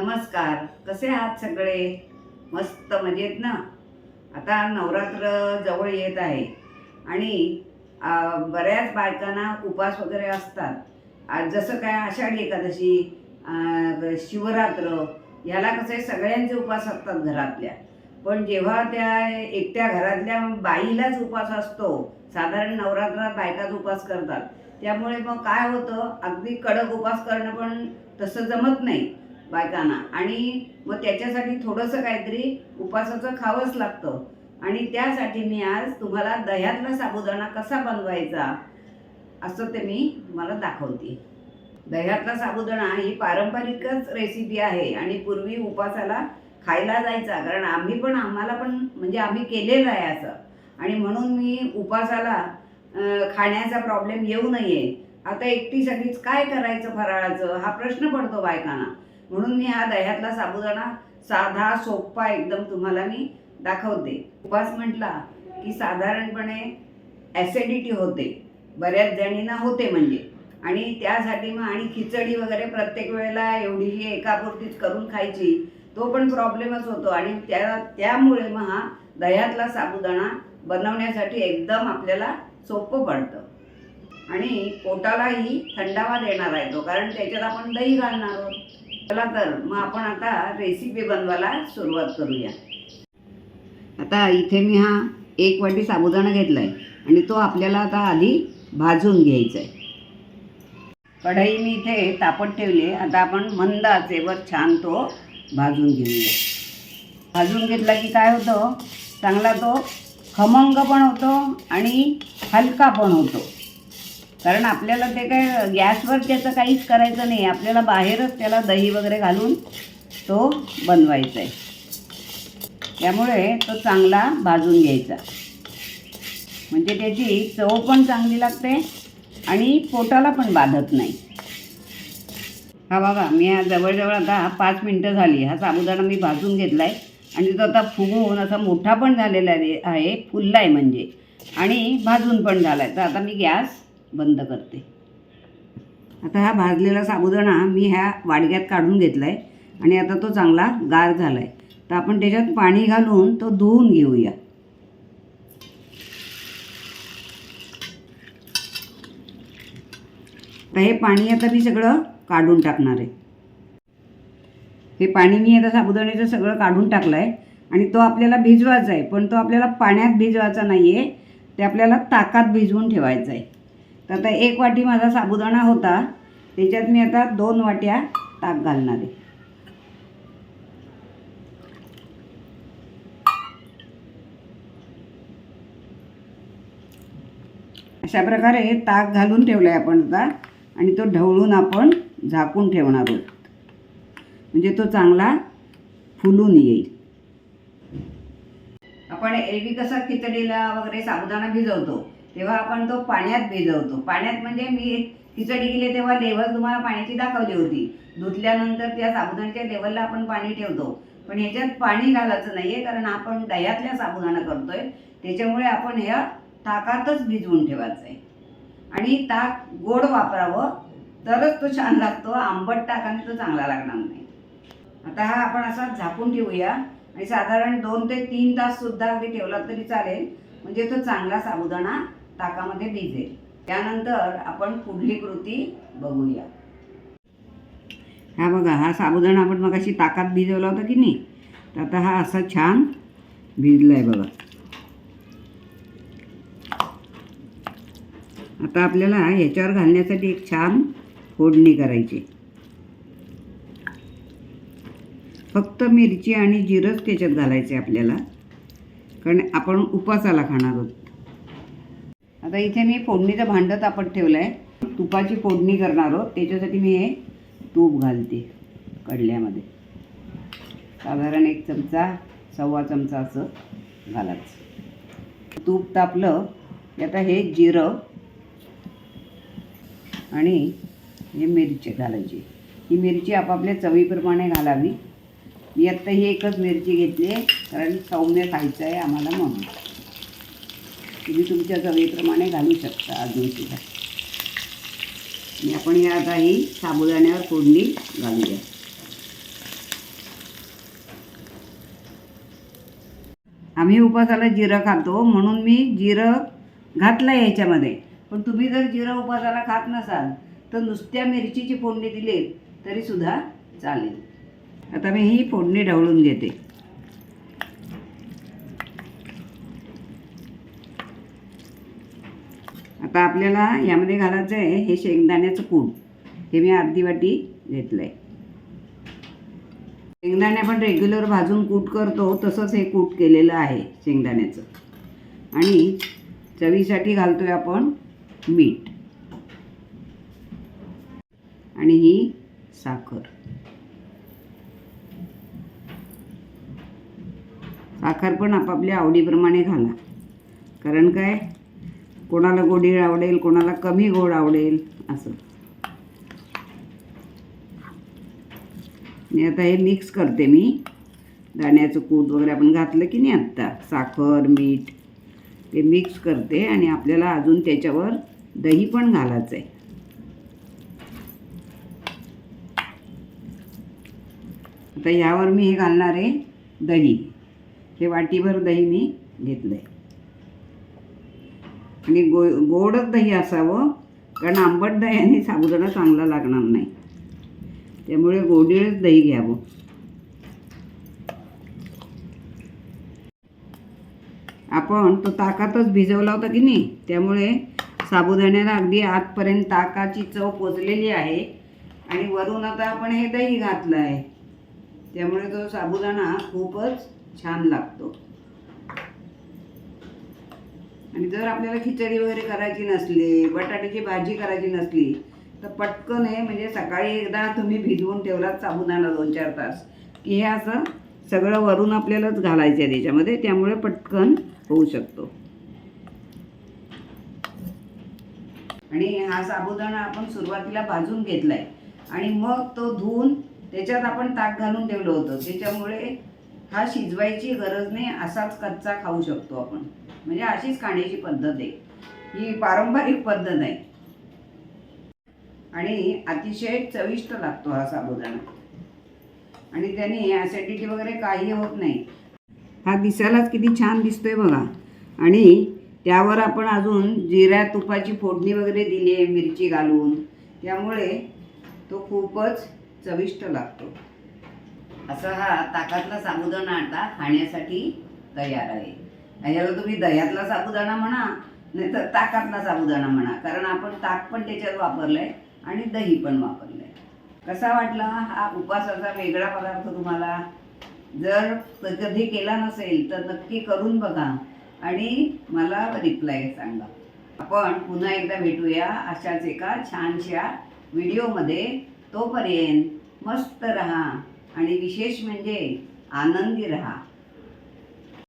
नमस्कार. कसे आहात सगळे? मस्त मजेत ना? आता नवरात्र जवळ येत आहे. आणि बऱ्याच बायकांना उपास वगैरे असतात. आज जसं काय आषाढी एकादशी शिवरात्र शिवरात्र याला आहे सगळ्यांचे उपास असतात घरातल्या. पण जेव्हा त्या एकट्या घरातल्या बाईलाच उपास असतो साधारण नवरात्रात बायकाच उपास करतात. त्यामुळे मग काय होतं अगदी कडक उपास करणं पण तसं जमत नाही. बायकांना. आणि मग त्याच्यासाठी थोडंसं काहीतरी उपासाचं खावंच लागतं. आणि त्यासाठी मी आज तुम्हाला दह्यातला साबुदाणा कसा बनवायचा असं ते मी मला दाखवते. दह्यातला साबुदाणा ही पारंपरिकच रेसिपी आहे आणि पूर्वी उपासाला खायला जायचा. कारण आम्ही पण आम्हाला पण म्हणजे आम्ही केलेलं आहे असं. आणि म्हणून मी उपासाला खाण्याचा प्रॉब्लेम येऊ नये. आता एकटीसाठीच काय करायचं फराळाचं? हा प्रश्न पडतो बायकांना. म्हणून मी हा दह्यातला साबुदाणा साधा सोपा एकदम तुम्हाला मी दाखवते. उपास म्हटला की साधारणपणे ॲसिडिटी होते. बऱ्याच जणींना होते म्हणजे. आणि त्यासाठी मग आणि खिचडी वगैरे प्रत्येक वेळेला एवढी ही एकापुरतीच करून खायची तो पण प्रॉब्लेमच होतो. आणि त्या त्यामुळे मग हा दह्यातला साबुदाणा बनवण्यासाठी एकदम आपल्याला सोपं पडतं. आणि पोटालाही थंडावा देणार आहे तो. कारण त्याच्यात आपण दही घालणार आहोत. चला तर मग आपण आता रेसिपी बनवायला सुरुवात करूया. आता इथे मी हा एक वाटी साबुदाणा घेतला आहे आणि तो आपल्याला आता आधी भाजून घ्यायचा आहे कढई मी इथे तापत ठेवली आता आपण मंद आचेवर छान तो भाजून घेऊया. भाजून घेतला की काय होतं? चांगला तो खमंग पण होतो आणि हलका पण होतो. कारण आपल्याला ते काय गॅसवर त्याचं काहीच करायचं नाही. आपल्याला बाहेरच त्याला दही वगैरे घालून तो बनवायचा आहे त्यामुळे तो चांगला भाजून घ्यायचा. म्हणजे त्याची चव पण चांगली लागते आणि पोटाला पण बाधत नाही. हा बघा मी हा जवळजवळ आता पाच मिनटं झाली. हा साबुदाणा मी भाजून घेतला आहे आणि तो आता फुगून असा मोठा पण झालेला आहे- आहे फुलला आहे म्हणजे. आणि भाजून पण झाला आहे तर आता मी गॅस बंद करते. आता हा भाजलेला साबुदाणा मी ह्या वाडग्यात काढून घेतला आहे आणि आता तो चांगला गार झाला आहे तर आपण त्याच्यात पाणी घालून तो धुवून घेऊया. तर हे पाणी आता मी सगळं काढून टाकणार आहे. हे पाणी मी आता साबुदाण्याचं सगळं काढून टाकलं आहे आणि तो आपल्याला भिजवायचा आहे पण तो आपल्याला पाण्यात भिजवायचा नाही आहे ते आपल्याला ताकात भिजवून ठेवायचं आहे. तर आता एक वाटी माझा साबुदाणा होता. त्याच्यात मी आता दोन वाट्या ताक घालणार आहे. अशा प्रकारे ताक घालून ठेवलं आहे आपण आता. आणि तो ढवळून आपण झाकून ठेवणार आहोत. म्हणजे तो चांगला फुलून येईल. आपण एरवी कसा खिचडीला वगैरे साबुदाणा भिजवतो तेव्हा आपण तो पाण्यात भिजवतो. पाण्यात म्हणजे मी खिचडी केली तेव्हा लेवल तुम्हाला पाण्याची दाखवली होती. धुतल्यानंतर त्या साबुदाण्याच्या लेवलला आपण पाणी ठेवतो. पण ह्याच्यात पाणी घालायचं नाही आहे कारण आपण दह्यातल्या साबुदाणा करतोय. त्याच्यामुळे आपण ह्या ताकातच भिजवून ठेवायचं आहे आणि ताक गोड वापरावं तरच तो छान लागतो. आंबट ताकाने तो चांगला लागणार नाही. आता हा आपण असा झाकून ठेवूया. आणि साधारण दोन ते तीन तास सुद्धा अगदी ठेवला तरी चालेल. म्हणजे तो चांगला साबुदाणा ताकामध्ये भिजेल. त्यानंतर आपण पुढली कृती बघूया. हा बघा हा साबुदाणा आपण मग अशी ताकात भिजवला होता की नाही? तर आता हा असा छान भिजला आहे बघा. आता आपल्याला ह्याच्यावर घालण्यासाठी एक छान फोडणी करायची. फक्त मिरची आणि जिरंच त्याच्यात घालायचे आपल्याला. कारण आपण उपासाला खाणार आहोत. आता इथे मी फोडणीचं भांडं तापत ठेवलं आहे तुपाची फोडणी करणार आहोत. त्याच्यासाठी मी हे तूप घालते कडल्यामध्ये. साधारण एक चमचा सव्वा चमचा असं घालायचं. तूप तापलं की आता हे जिरं आणि हे मिरची घालायची. ही मिरची आपापल्या चवीप्रमाणे घालावी. मी आत्ता ही एकच मिरची घेतली आहे कारण सौम्य खायचं आहे आम्हाला म्हणून. तुम्ही तुमच्या चवीप्रमाणे घालू शकता अजूनसुद्धा आणि आपण या आता ही साबुदाण्यावर फोडणी घालूया. आम्ही उपासाला जिरं खातो म्हणून मी जिरं घातलं आहे याच्यामध्ये. पण तुम्ही जर जिरं उपासाला खात नसाल तर नुसत्या मिरचीची फोडणी दिली तरीसुद्धा चालेल. आता मी ही फोडणी ढवळून घेते. आता आपल्याला यामध्ये घालायचं आहे हे शेंगदाण्याचं कूट. हे मी अर्धी वाटी घेतलं आहे शेंगदाणे आपण रेग्युलर भाजून कूट करतो तसंच हे कूट केलेलं आहे शेंगदाण्याचं. आणि चवीसाठी घालतोय आपण मीठ. आणि ही साखर. साखर पण आपापल्या आवडीप्रमाणे घाला. कारण काय? कोणाला गोडीळ आवडेल कोणाला कमी गोड आवडेल असं. आणि आता हे मिक्स करते मी. दाण्याचं कूट वगैरे आपण घातलं की नाही आत्ता? साखर मीठ ते मिक्स करते आणि आपल्याला अजून त्याच्यावर दही पण घालायचं आहे. आता यावर मी हे घालणार आहे दही. हे वाटीभर दही मी घेतलं आहे आणि गो गोडच दही असावं कारण आंबट दह्याने साबुदाणा चांगला लागणार नाही. त्यामुळे गोडीळच दही घ्यावं. आपण तो ताकातच भिजवला होता की नाही त्यामुळे साबुदाण्याला अगदी आतपर्यंत ताकाची चव पोचलेली आहे. आणि वरून आता आपण हे दही घातलं आहे त्यामुळे तो साबुदाणा खूपच छान लागतो. आणि जर आपल्याला खिचडी वगैरे करायची नसली बटाट्याची भाजी करायची नसली तर पटकन आहे म्हणजे सकाळी एकदा तुम्ही भिजवून ठेवलात साबुदाणा दोन चार तास की हे असं सगळं वरून आपल्यालाच घालायचं आहे त्याच्यामध्ये त्यामुळे पटकन होऊ शकतो. आणि हा साबुदाणा आपण सुरुवातीला भाजून घेतला आहे आणि मग तो धुवून त्याच्यात आपण ताक घालून ठेवलं होतं त्याच्यामुळे हा शिजवायची गरज नाही असाच कच्चा खाऊ शकतो आपण. म्हणजे अशीच खाण्याची पद्धत आहे. ही पारंपरिक पद्धत आहे. आणि अतिशय चविष्ट लागतो हा साबुदाणा. आणि त्याने ॲसिडिटी वगैरे काही होत नाही. हा दिसायलाच किती छान दिसतोय बघा. आणि त्यावर आपण अजून जिऱ्या तुपाची फोडणी वगैरे दिली आहे मिरची घालून. त्यामुळे तो खूपच चविष्ट लागतो. असं हा ताकातला साबुदाणा आता खाण्यासाठी तयार आहे. याला तुम्ही दह्यातला साबुदाणा म्हणा नाही तर ताकातला साबुदाणा म्हणा कारण आपण ताक पण त्याच्यात वापरलं आहे आणि दही पण वापरलं आहे कसा वाटला हा उपासाचा वेगळा पदार्थ तुम्हाला? जर कधी केला नसेल तर नक्की करून बघा आणि मला रिप्लाय सांगा. आपण पुन्हा एकदा भेटूया अशाच एका छानशा व्हिडिओमध्ये तोपर्यंत मस्त रहा. आणि विशेष म्हणजे आनंदी रहा.